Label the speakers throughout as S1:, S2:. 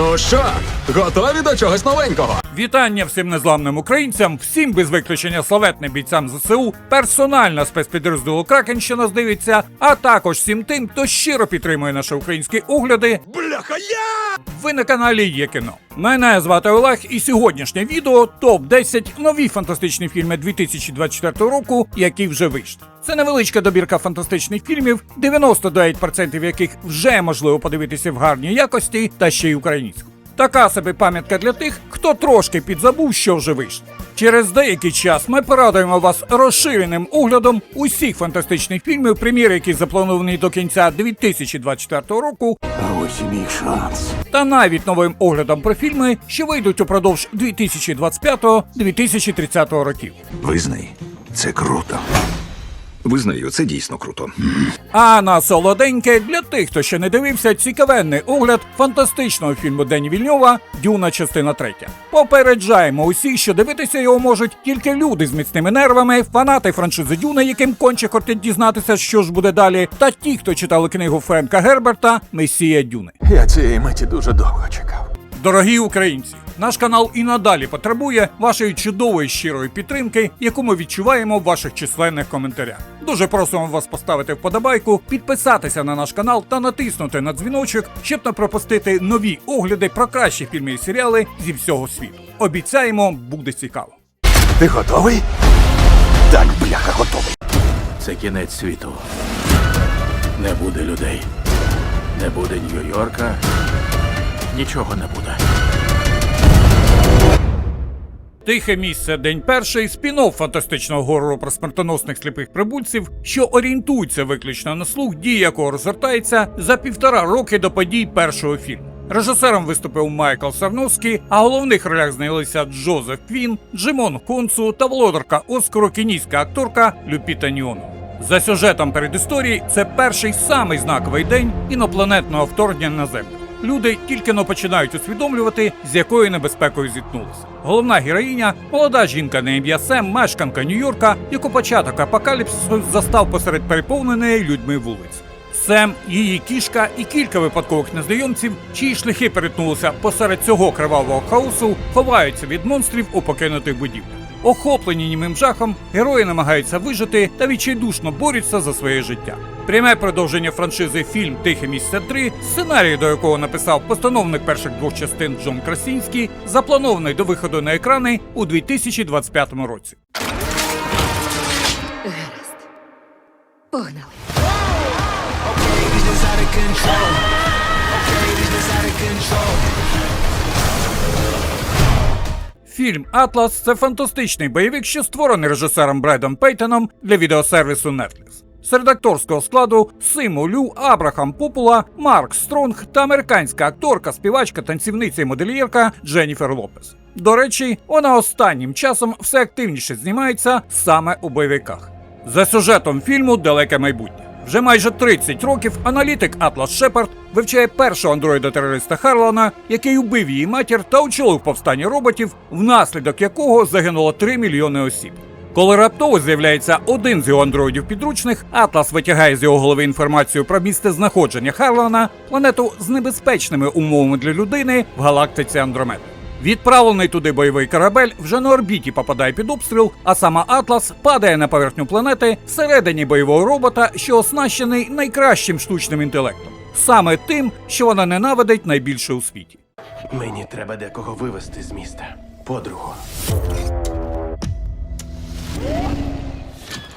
S1: Ну що, готові до чогось новенького?
S2: Вітання всім незламним українцям, всім без виключення славетним бійцям ЗСУ, персонально спецпідрозділу Кракен, що нас дивиться, а також всім тим, хто щиро підтримує наші українські огляди.
S1: Бляха я!
S2: Ви на каналі Є кіно. Мене звати Олег, і сьогоднішнє відео топ 10 нові фантастичні фільми 2024 року, які вже вийшли. Це невеличка добірка фантастичних фільмів, 99% яких вже можливо подивитися в гарній якості та ще й українську. Така собі пам'ятка для тих, хто трошки підзабув, що вже вийшло. Через деякий час ми порадуємо вас розширеним оглядом усіх фантастичних фільмів, прем'єри, які заплановані до кінця 2024 року,
S3: А ось і мій шанс.
S2: та навіть новим оглядом про фільми, що вийдуть упродовж 2025-2030 років.
S3: Визнай, це круто.
S4: Визнаю, це дійсно круто.
S2: А на солоденьке для тих, хто ще не дивився, цікавенний огляд фантастичного фільму Дені Вільньова Дюна, частина третя. Попереджаємо усіх, що дивитися його можуть тільки люди з міцними нервами, фанати франшизи Дюна, яким конче хочуть дізнатися, що ж буде далі, та ті, хто читали книгу Френка Герберта Месія Дюни.
S3: Я цієї миті дуже довго чекав.
S2: Дорогі українці, наш канал і надалі потребує вашої чудової щирої підтримки, яку ми відчуваємо в ваших численних коментарях. Дуже просимо вас поставити вподобайку, підписатися на наш канал та натиснути на дзвіночок, щоб не пропустити нові огляди про кращі фільми і серіали зі всього світу. Обіцяємо, буде цікаво.
S3: Ти готовий? Так, бляха, готовий. Це кінець світу. Не буде людей. Не буде Нью-Йорка. Нічого не буде.
S2: Тихе місце день перший спін-офф фантастичного горору про смертоносних сліпих прибульців, що орієнтується виключно на слух, дії якого розгортається за півтора роки до подій першого фільму. Режисером виступив Майкл Сарновський, а головних ролях знялися Джозеф Квін, Джимон Консу та володарка Оскару кенійська акторка Люпіта Ніону. За сюжетом передісторії це перший самий знаковий день інопланетного вторгнення на землю. Люди тільки но починають усвідомлювати, з якою небезпекою зіткнулися. Головна героїня молода жінка на ім'я Сем, мешканка Нью-Йорка, яку початок апокаліпсису застав посеред переповненої людьми вулиць. Сем, її кішка і кілька випадкових незнайомців, чиї шляхи перетнулися посеред цього кривавого хаосу, ховаються від монстрів у покинутих будівлях. Охоплені німим жахом, герої намагаються вижити та відчайдушно борються за своє життя. Пряме продовження франшизи фільм Тихе місце 3, сценарій до якого написав постановник перших двох частин Джон Красінський, запланований до виходу на екрани у 2025 році.
S5: Гаразд. Погнали.
S2: Фільм Атлас це фантастичний бойовик, що створений режисером Бредом Пейтоном для відеосервісу Netflix. Серед акторського складу Симу Лю, Абрахам Попула, Марк Стронг та американська акторка, співачка, танцівниця і модельєрка Дженніфер Лопес. До речі, вона останнім часом все активніше знімається саме у бойовиках. За сюжетом фільму Далеке майбутнє. Вже майже 30 років аналітик Атлас Шепард вивчає першого андроїда-терориста Харлана, який убив її матір та очолив повстання роботів, внаслідок якого загинуло 3 мільйони осіб. Коли раптово з'являється один з його андроїдів підручних, Атлас витягає з його голови інформацію про місце знаходження Харлана, планету з небезпечними умовами для людини в галактиці Андромеда. Відправлений туди бойовий корабель вже на орбіті попадає під обстріл, а сама Атлас падає на поверхню планети всередині бойового робота, що оснащений найкращим штучним інтелектом, саме тим, що вона ненавидить найбільше у світі.
S6: Мені треба декого вивезти з міста. Подругу.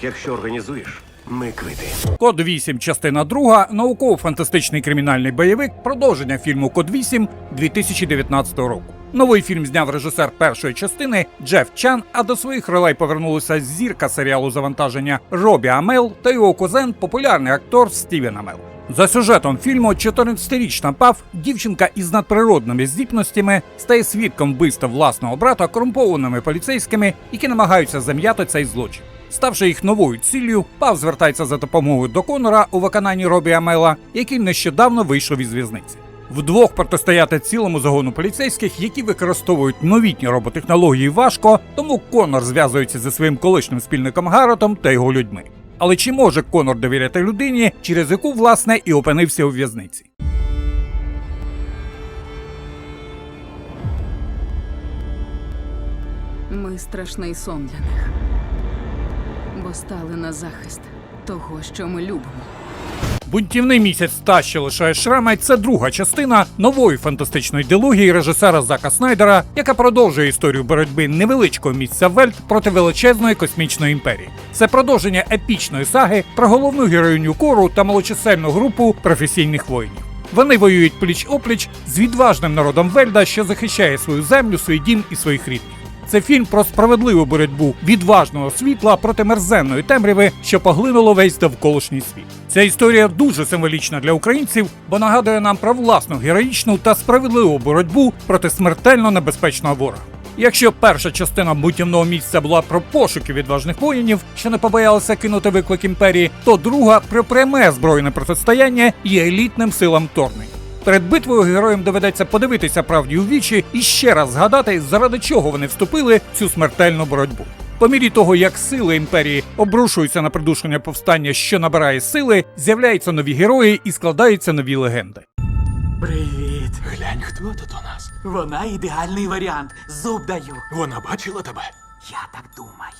S6: Якщо організуєш, ми квити.
S2: Код 8, частина 2, науково-фантастичний кримінальний бойовик, продовження фільму Код 8 2019 року. Новий фільм зняв режисер першої частини Джеф Чан, а до своїх ролей повернулися зірка серіалу завантаження Робі Амел та його кузен, популярний актор Стівен Амел. За сюжетом фільму 14-річна Пав, дівчинка із надприродними здібностями, стає свідком вбивства власного брата корумпованими поліцейськими, які намагаються зам'яти цей злочин. Ставши їх новою ціллю, Пав звертається за допомогою до Конора у виконанні Робі Амела, який нещодавно вийшов із в'язниці. Вдвох протистояти цілому загону поліцейських, які використовують новітні роботехнології, важко, тому Конор зв'язується зі своїм колишнім спільником Гаротом та його людьми. Але чи може Конор довіряти людині, через яку власне і опинився у в'язниці?
S7: Ми страшний сон для них, бо стали на захист того, що ми любимо.
S2: Бунтівний місяць та що лишає шрами це друга частина нової фантастичної дилогії режисера Зака Снайдера, яка продовжує історію боротьби невеличкого місця Вельт проти величезної космічної імперії. Це продовження епічної саги про головну героїню кору та малочисельну групу професійних воїнів. Вони воюють пліч опліч з відважним народом Вельда, що захищає свою землю, свій дім і своїх рідних. Це фільм про справедливу боротьбу відважного світла проти мерзенної темряви, що поглинуло весь довколишній світ. Ця історія дуже символічна для українців, бо нагадує нам про власну героїчну та справедливу боротьбу проти смертельно небезпечного ворога. Якщо перша частина бутівного місця була про пошуки відважних воїнів, що не побоялися кинути виклик імперії, то друга про пряме збройне протистояння і елітним силам вторгнень. Перед битвою героям доведеться подивитися правді у вічі і ще раз згадати, заради чого вони вступили в цю смертельну боротьбу. По мірі того, як сили імперії обрушуються на придушення повстання, що набирає сили, з'являються нові герої і складаються нові легенди.
S8: Привіт.
S9: Глянь, хто тут у нас.
S8: Вона ідеальний варіант. Зуб даю.
S9: Вона бачила тебе.
S8: Я так думаю.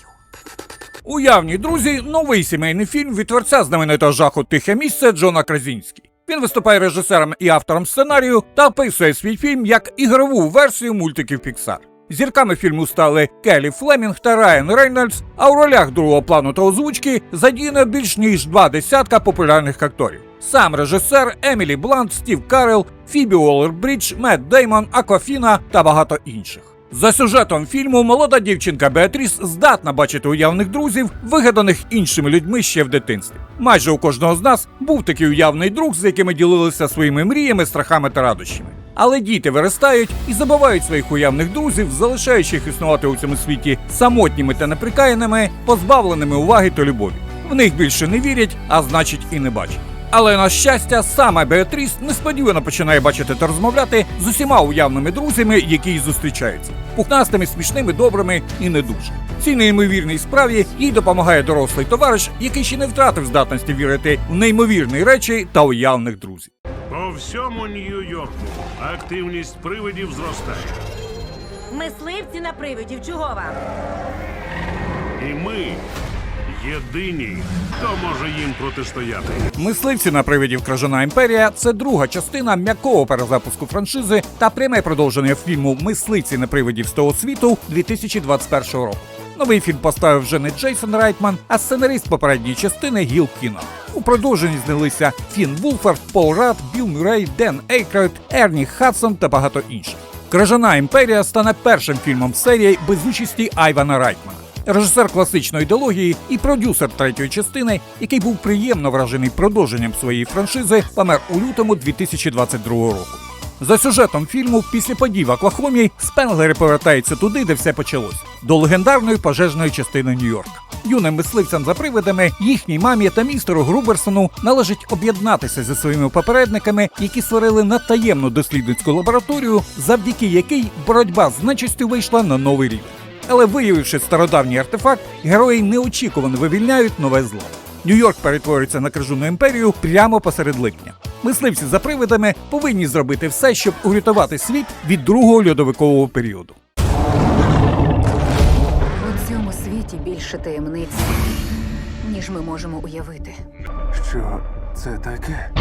S2: Уявні друзі, новий сімейний фільм від творця знаменитого жаху Тихе місце Джона Кразінський. Він виступає режисером і автором сценарію та описує свій фільм як ігрову версію мультиків Pixar. Зірками фільму стали Келі Флемінг та Райан Рейнольдс, а у ролях другого плану та озвучки задіяно більш ніж два десятка популярних акторів. Сам режисер Емілі Блант, Стів Карел, Фібі Уоллер-Брідж, Мет Деймон, Акофіна та багато інших. За сюжетом фільму молода дівчинка Беатріс здатна бачити уявних друзів, вигаданих іншими людьми ще в дитинстві. Майже у кожного з нас був такий уявний друг, з якими ділилися своїми мріями, страхами та радощами. Але діти виростають і забувають своїх уявних друзів, залишаючи їх існувати у цьому світі самотніми та неприкаяними, позбавленими уваги та любові. В них більше не вірять, а значить і не бачать. Але на щастя, саме Беатріс несподівано починає бачити та розмовляти з усіма уявними друзями, які їй зустрічаються, пухнастими, смішними, добрими і не дуже. Цій неймовірній справі їй допомагає дорослий товариш, який ще не втратив здатності вірити в неймовірні речі та уявних друзів.
S10: По всьому Нью-Йорку активність привидів зростає.
S5: Мисливці на привидів, чого вам?
S10: І ми єдині, хто може їм протистояти.
S2: Мисливці на привидів Кражана імперія це друга частина м'якого перезапуску франшизи та пряме продовження фільму Мисливці на привидів з того світу 2021 року. Новий фільм поставив вже не Джейсон Райтман, а сценарист попередньої частини Гіл Кіно. У продовженні знялися Фін Вулфард, Пол Рад, Білл Мюррей, Ден Ейкройд, Ерні Хадсон та багато інших. Кражана імперія стане першим фільмом серії без участі Айвана Райтмана. Режисер класичної ідеології і продюсер третьої частини, який був приємно вражений продовженням своєї франшизи, помер у лютому 2022 року. За сюжетом фільму, після подій в Оклахомі, Спенглери повертаються туди, де все почалось до легендарної пожежної частини Нью-Йорка. Юним мисливцям за привидами, їхній мамі та містеру Груберсону належить об'єднатися зі своїми попередниками, які створили надтаємну дослідницьку лабораторію, завдяки якій боротьба з нечистю вийшла на новий рівень. Але виявивши стародавній артефакт, герої неочікувано вивільняють нове зло. Нью-Йорк перетворюється на крижуну імперію прямо посеред липня. Мисливці за привидами повинні зробити все, щоб урятувати світ від другого льодовикового періоду.
S5: У цьому світі більше таємниць, ніж ми можемо уявити.
S6: Що це таке?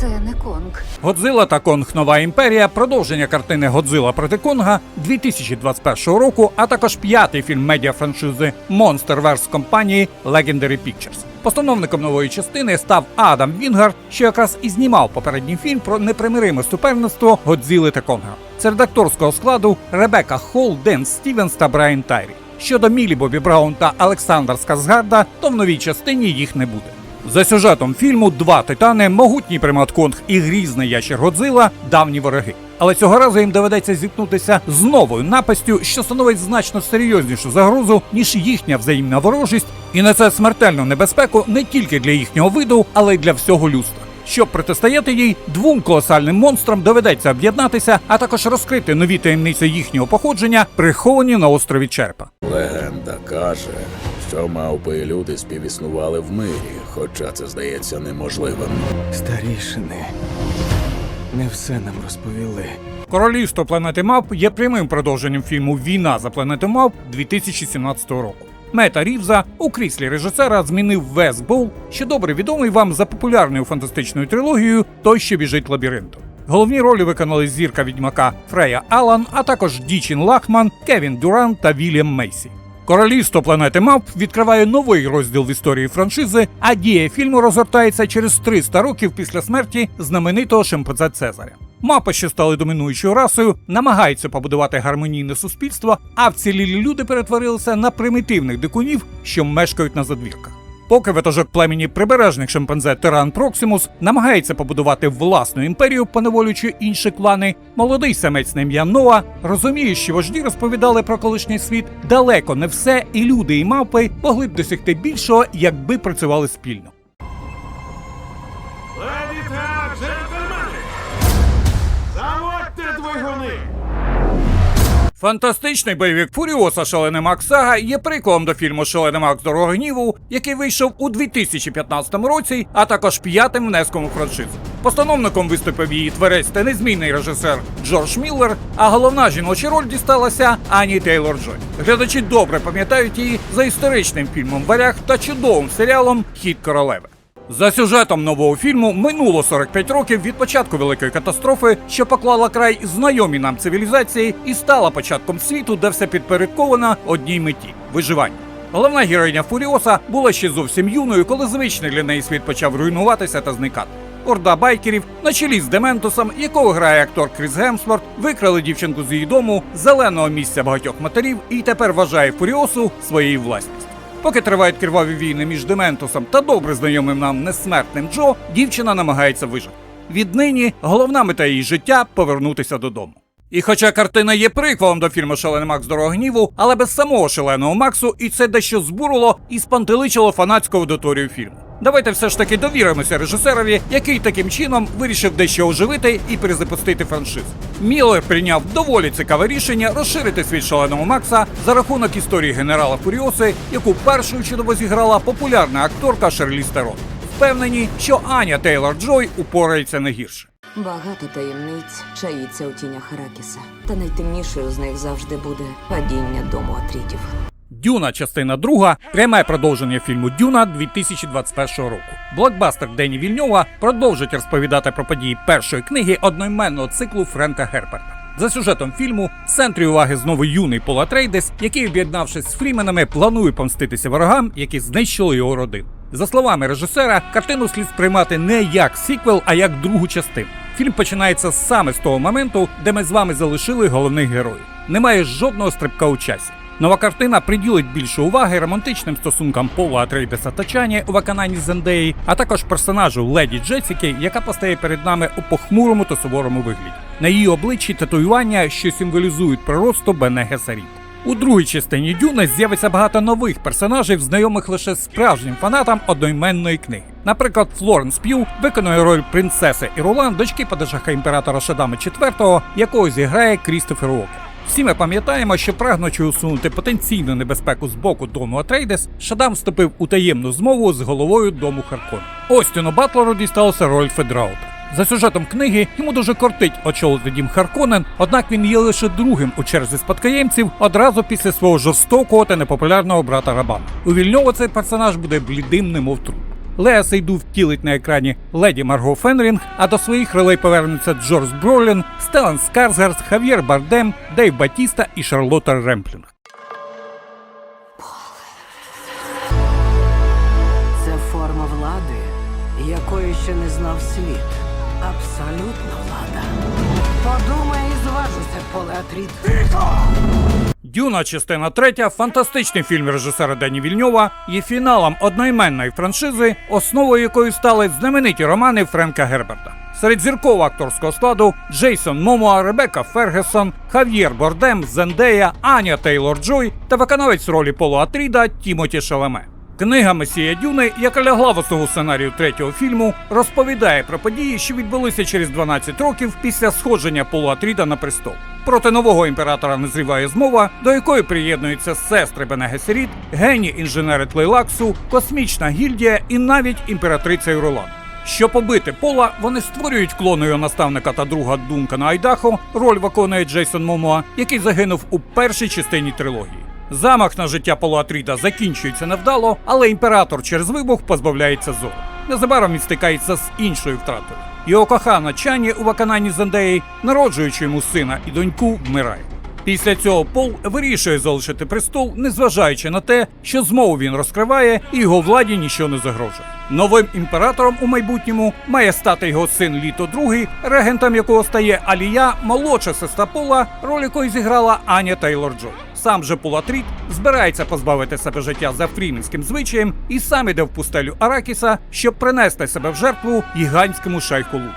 S5: Це не Конг.
S2: Годзила та Конг Нова імперія продовження картини Годзила проти Конга 2021 року, а також п'ятий фільм медіафраншизи Monsterverse компанії Legendary Pictures. Постановником нової частини став Адам Вінгард, що якраз і знімав попередній фільм про непримириме суперництво Годзіли та Конга. Серед акторського складу Ребека Холл, Ден Стівенс та Брайан Тайрі. Щодо Мілі Бобі Браун та Олександра Сказгарда, то в новій частині їх не буде. За сюжетом фільму два титани, могутній примат Конг і грізний ящер Годзила – давні вороги. Але цього разу їм доведеться зіткнутися з новою напастю, що становить значно серйознішу загрозу, ніж їхня взаємна ворожість, і несе смертельну небезпеку не тільки для їхнього виду, але й для всього людства. Щоб протистояти їй, двом колосальним монстрам доведеться об'єднатися, а також розкрити нові таємниці їхнього походження, приховані на острові Черпа.
S3: Легенда каже, що мавпи і люди співіснували в мирі, хоча це здається неможливим.
S6: Старішини.
S9: Не все нам розповіли.
S2: Королівство планети Мавп є прямим продовженням фільму Війна за планету Мавп 2017 року. Мета Рівза у кріслі режисера змінив Вес Бол, що добре відомий вам за популярною фантастичною трилогією Той, що біжить лабіринтом. Головні ролі виконали зірка відьмака Фрея Алан, а також Дічин Лахман, Кевін Дюран та Вільям Мейсі. Королівство планети Мавп відкриває новий розділ в історії франшизи, а дія фільму розгортається через 300 років після смерті знаменитого шимпанзе Цезаря. Мапи, що стали домінуючою расою, намагаються побудувати гармонійне суспільство, а вцілілі люди перетворилися на примітивних дикунів, що мешкають на задвірках. Поки ватажок племені прибережних шимпанзе Тиран Проксимус намагається побудувати власну імперію, поневолюючи інші клани, молодий самець на ім'я Ноа розуміє, що вожді розповідали про колишній світ далеко не все, і люди і мавпи могли б досягти більшого, якби працювали спільно. Фантастичний бойовик Фуріоса Шалений Макс Сага є приколом до фільму Шалений Макс Дорога гніву, який вийшов у 2015 році, а також п'ятим внеском у франшизу. Постановником виступив її творець та незмінний режисер Джордж Міллер, а головна жіноча роль дісталася Ані Тейлор Джой. Глядачі добре пам'ятають її за історичним фільмом Варяг та чудовим серіалом Хід королеви. За сюжетом нового фільму минуло 45 років від початку великої катастрофи, що поклала край знайомій нам цивілізації і стала початком світу, де все підпорядковано одній меті виживання. Головна героїня Фуріоса була ще зовсім юною, коли звичний для неї світ почав руйнуватися та зникати. Орда байкерів на чолі з Дементусом, якого грає актор Кріс Гемсворт, викрали дівчинку з її дому, зеленого місця багатьох матерів, і тепер вважає Фуріосу своєю власністю. Поки тривають криваві війни між Дементусом та добре знайомим нам несмертним Джо, дівчина намагається вижити. Віднині головна мета її життя повернутися додому. І хоча картина є приквелом до фільму Шалений Макс Дорога гніву, але без самого шаленого Максу, і це дещо збурило і спантеличило фанатську аудиторію фільму. Давайте все ж таки довіримося режисерові, який таким чином вирішив дещо оживити і перезапустити франшизу. Міллер прийняв доволі цікаве рішення розширити світ шаленого Макса за рахунок історії генерала Фуріоси, яку першою чудово зіграла популярна акторка Шерлі Стерон. Впевнені, що Аня Тейлор Джой упорається не гірше.
S5: Багато таємниць чаїться у тінях Аракіса. Та найтемнішою з них завжди буде падіння дому Атрітів.
S2: Дюна, частина друга, пряме продовження фільму Дюна 2021 року. Блокбастер Дені Вільньова продовжить розповідати про події першої книги одноіменного циклу Френка Герберта. За сюжетом фільму в центрі уваги знову юний Пол Атрейдес, який, об'єднавшись з Фріменами, планує помститися ворогам, які знищили його родину. За словами режисера, картину слід сприймати не як сіквел, а як другу частину. Фільм починається саме з того моменту, де ми з вами залишили головних героїв. Немає жодного стрибка у часі. Нова картина приділить більше уваги романтичним стосункам Пола Атрейдеса та Чані у виконанні Зендеї, а також персонажу леді Джесіки, яка постає перед нами у похмурому та суворому вигляді. На її обличчі татуювання, що символізують приросту Бене Гесаріт. У другій частині Дюни з'явиться багато нових персонажів, знайомих лише справжнім фанатам одноіменної книги. Наприклад, Флоренс П'ю виконує роль принцеси Ірулан, дочки падишаха імператора Шадами IV, якого зіграє Крістофер Уокер. Всі ми пам'ятаємо, що прагнучи усунути потенційну небезпеку з боку дому Атрейдес, Шадам вступив у таємну змову з головою дому Харкон. Остіну Батлеру дісталася роль Федраута. За сюжетом книги йому дуже кортить очолити дім Харконен, однак він є лише другим у черзі спадкоємців одразу після свого жорстокого та непопулярного брата Рабана. У Вільньова цей персонаж буде блідим, немов труп. Леа Сейду втілить на екрані леді Марго Фенрінг, а до своїх ролей повернуться Джордж Бролін, Стелан Скарсгард, Хав'єр Бардем, Дейв Батіста і Шарлотта Ремплінг.
S8: Це форма влади, якої ще не знав світ. Абсолютна влада. Подумай і зважуся, Полеатріт.
S2: Дюна, частина третя, фантастичний фільм режисера Дені Вільньова, є фіналом одноіменної франшизи, основою якої стали знамениті романи Френка Герберта. Серед зіркового акторського складу Джейсон Момоа, Ребека Фергесон, Хав'єр Бордем, Зендея, Аня Тейлор Джой та виконавець ролі Полу Атріда Тімоті Шалеме. Книга Месія Дюни, яка лягла в основу сценарію третього фільму, розповідає про події, що відбулися через 12 років після сходження Полу Атріда на престол. Проти нового імператора назріває змова, до якої приєднуються сестри Бене Гесеріт, генії інженери Тлейлаксу, космічна гільдія і навіть імператриця Юролан. Щоб побити Пола, вони створюють клону його наставника та друга Дункана Айдахо. Роль виконує Джейсон Момоа, який загинув у першій частині трилогії. Замах на життя Пола Атріда закінчується невдало, але імператор через вибух позбавляється зору. Незабаром він стикається з іншою втратою. Його кохана Чані у виконанні Зендеї, народжуючи йому сина і доньку, вмирає. Після цього Пол вирішує залишити престол, незважаючи на те, що змову він розкриває і його владі нічого не загрожує. Новим імператором у майбутньому має стати його син Літо II, регентом якого стає Алія, молодша сестра Пола, роль якої зіграла Аня Тейлор Джой. Сам же Пол Атріт збирається позбавити себе життя за фріменським звичаєм і сам іде в пустелю Аракіса, щоб принести себе в жертву гігантському шайху Луду.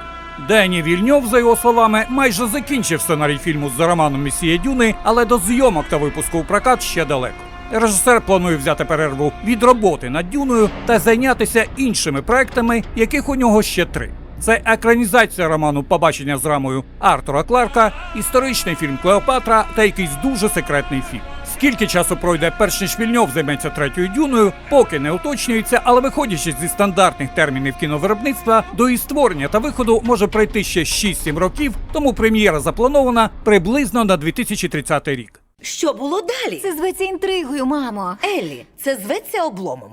S2: Дені Вільньов, за його словами, майже закінчив сценарій фільму за романом Месія Дюни, але до зйомок та випуску у прокат ще далеко. Режисер планує взяти перерву від роботи над Дюною та зайнятися іншими проектами, яких у нього ще три. Це екранізація роману Побачення з рамою Артура Кларка, історичний фільм Клеопатра та якийсь дуже секретний фільм. Скільки часу пройде, перш ніж Вільньов займеться третьою дюною, поки не уточнюється, але виходячи зі стандартних термінів кіновиробництва, до її створення та виходу може пройти ще 6-7 років, тому прем'єра запланована приблизно на 2030 рік.
S11: Що було далі?
S5: Це зветься інтригою, мамо.
S11: Еллі, це зветься обломом.